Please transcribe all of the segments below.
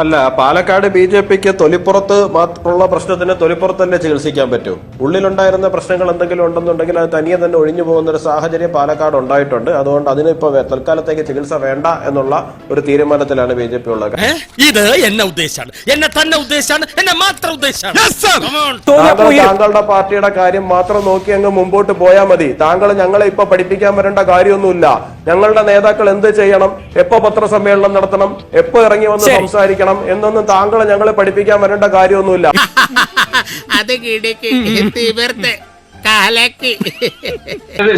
അല്ല Palakkad B J പിക്ക് തൊലിപ്പുറത്ത് മാത്രമുള്ള പ്രശ്നത്തിന് തൊലിപ്പുറത്ത് തന്നെ ചികിത്സിക്കാൻ പറ്റൂ. ഉള്ളിലുണ്ടായിരുന്ന പ്രശ്നങ്ങൾ എന്തെങ്കിലും ഉണ്ടെന്നുണ്ടെങ്കിൽ അത് തനിയെ തന്നെ ഒഴിഞ്ഞു പോകുന്ന ഒരു സാഹചര്യം പാലക്കാട് ഉണ്ടായിട്ടുണ്ട്. അതുകൊണ്ട് അതിന് ഇപ്പൊ വേ- തൽക്കാലത്തേക്ക് ചികിത്സ വേണ്ട എന്നുള്ള ഒരു തീരുമാനത്തിലാണ് ബി ജെ പി ഉള്ളത്. ഇത് എന്നെ ഉദ്ദേശമാണ് എന്നെ തന്നെ ഉദ്ദേശമാണ് എന്നെ മാത്രം ഉദ്ദേശമാണ് താങ്കളുടെ പാർട്ടിയുടെ കാര്യം മാത്രം നോക്കി അങ്ങ് മുമ്പോട്ട് പോയാൽ മതി. താങ്കൾ ഞങ്ങളെ ഇപ്പൊ പഠിപ്പിക്കാൻ വരേണ്ട കാര്യമൊന്നുമില്ല. ഞങ്ങളുടെ നേതാക്കൾ എന്ത് ചെയ്യണം? എപ്പോ പത്രസമ്മേളനം നടത്തണം? എപ്പോ ഇറങ്ങി വന്ന് ശരി. സംസാരിക്കണം എന്നൊന്നും താങ്കൾ ഞങ്ങളെ പഠിപ്പിക്കാൻ വരേണ്ട കാര്യമൊന്നുമില്ല. അത് കിടക്ക് കാലക്ക്.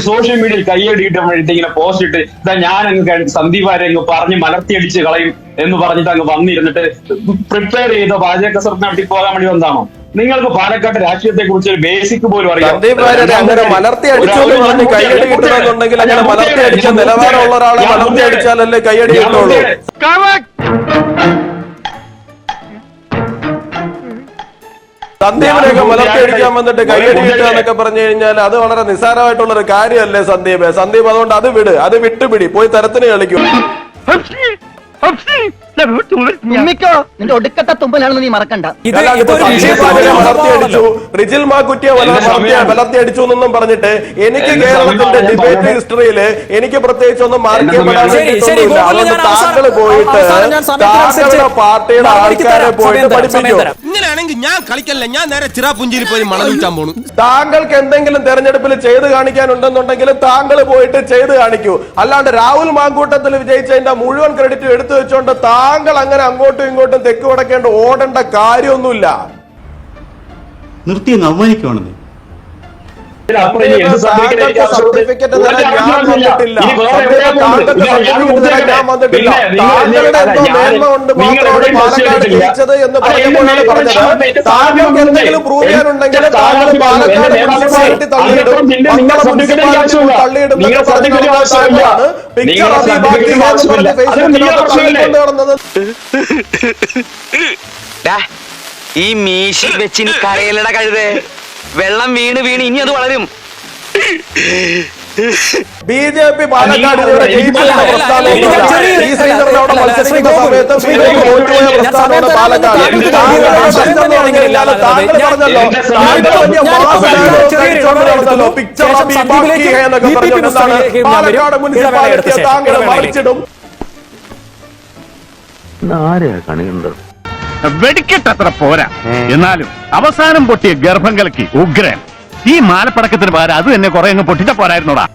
സോഷ്യൽ മീഡിയയിൽ കൈയടിയിട്ട് ഇങ്ങനെ പോസ്റ്റ് ഇട്ട് ഇതാ ഞാൻ അങ്ങ് സന്ദീപ് ആരെ അങ്ങ് പറഞ്ഞ് മലർത്തിയടിച്ച് കളയും എന്ന് പറഞ്ഞിട്ട് അങ്ങ് വന്നിരുന്നിട്ട് പ്രിപ്പയർ ചെയ്ത പാചക കസർത്ത് നടത്തി പോകാൻ വേണ്ടി വന്നതാണോ? നിങ്ങൾക്ക് പാലക്കാട് രാഷ്ട്രീയത്തെ കുറിച്ച് ഒരു ബേസിക് പോലും അറിയാം. അങ്ങനെ മലർത്തി അടിച്ചു എന്ന് പറഞ്ഞ് കയ്യടി കിട്ടണമെന്നുണ്ടെങ്കിൽ അങ്ങനെ മലർത്തി അടിച്ച നിലവാരമുള്ള ഒരാളെ മലർത്തി അടിച്ചാലല്ലേ കയ്യടി കിട്ടുള്ളൂ സന്ദീപിനെയൊക്കെ മലർത്തി. അടിക്കാൻ വന്നിട്ട് കൈയടി കിട്ടുക എന്നൊക്കെ പറഞ്ഞു കഴിഞ്ഞാൽ അത് വളരെ നിസ്സാരമായിട്ടുള്ള ഒരു കാര്യമല്ലേ സന്ദീപ്? സന്ദീപ് അതുകൊണ്ട് അത് വിട്. അത് വിട്ടുപിടി. പോയി തരത്തിന് കളിക്കും. റിജിൽ മാക്കുറ്റിയെ എന്റെ വളർത്തി സമയം- വളർത്തി അടിച്ചു എന്നൊന്നും പറഞ്ഞിട്ട് എനിക്ക് കേരളത്തിന്റെ ഡിബേറ്റ് ഹിസ്റ്ററിയിൽ ഹിസ്റ്ററിയിൽ എനിക്ക് പ്രത്യേകിച്ച് ഒന്നും മാർക്ക് ചെയ്യപ്പെടാൻ താങ്കൾ പോയിട്ട് താങ്കളുടെ പാർട്ടിയുടെ ആൾക്കാരെ പോയിട്ട് പഠിപ്പിക്കും. തരാം. ഇങ്ങനെയാണെങ്കിൽ ഞാൻ കളിക്കല്ല? ഞാൻ നേരെ ചിറാപുഞ്ചിരി പോയി മണൽ വിൽക്കാൻ പോണു. താങ്കൾക്ക് എന്തെങ്കിലും തെരഞ്ഞെടുപ്പിൽ ചെയ്ത് കാണിക്കാനുണ്ടെന്നുണ്ടെങ്കിൽ താങ്കൾ പോയിട്ട് ചെയ്ത് കാണിക്കൂ. അല്ലാണ്ട് രാഹുൽ മാങ്കൂട്ടത്തിൽ വിജയിച്ചതിന്റെ മുഴുവൻ ക്രെഡിറ്റും എടുത്തു വെച്ചുകൊണ്ട് താങ്കൾ അങ്ങനെ അങ്ങോട്ടും ഇങ്ങോട്ടും തെക്ക് വടക്കേണ്ട ഓടേണ്ട കാര്യമൊന്നുമില്ല. നിർത്തി അവമാനിക്കുവാണെന്ന്. സർട്ടിഫിക്കറ്റ് ഞാൻ. വന്നിട്ടില്ല. വന്നിട്ടില്ല. താങ്കളുടെ എന്തോ മേന്മ കൊണ്ട് മാത്രമാണ് പാലക്കാട് ജയിച്ചത് എന്ന് പറഞ്ഞപ്പോഴാണ് പറഞ്ഞത്. താങ്കൾക്ക് എന്തെങ്കിലും പ്രൂവ് എന്റെ ചെയ്യാനുണ്ടെങ്കിൽ താങ്കൾ പാലക്കാട് മുനിസിപ്പാലിറ്റി തള്ളിയിടും. മുനിസിപ്പാലിറ്റി തള്ളിയിടും താങ്കളാണ് പിക്ചർ? തള്ളിക്കൊണ്ട് നടന്നത്. ഈ മീശി വെച്ചിന് കരയിലട കഴുതേ. വെള്ളം വീണ് വീണ് ഇനി അത് വളരും ബി ജെ പി ആരെയാ പ്രസ്ഥാനമൊന്നുമില്ല. ഈ ശ്രീധരൻ അവിടെ മത്സരിക്കുന്ന സമയത്ത് തോറ്റുപോയ പ്രസ്ഥാനമാണ് പാലക്കാട്. താങ്കൾ പറഞ്ഞല്ലോ എന്റെ താങ്കൾ വലിയ ഞാൻ മാസ് ചെറിയ ഡയലോഗ് ചെറിയ അടിച്ചുകൊണ്ട് ഇടവേള നടന്നല്ലോ. എടുത്തു. പിക്ചർ ശേഷം അഭി സന്ദീപിലേക്ക് ബാക്കി എന്നൊക്കെ ബി പി പറഞ്ഞുകൊണ്ട് പുസ്തകത്തിലേക്ക് ഞാൻ വരും. പാലക്കാട് മുനിസിപ്പാലിറ്റിയെ എടുത്ത താങ്കൾ ശേഷം. മറിച്ചിടും വെടിക്കെട്ടത്ര പോരാ. എന്നാലും അവസാനം പൊട്ടിയ ഗർഭം കലക്കി ഉഗ്രൻ. ഈ മാലപ്പടക്കത്തിന് പകരം അത് തന്നെ കുറെ അങ്ങ് പൊട്ടിച്ച പോരായിരുന്നോടാ.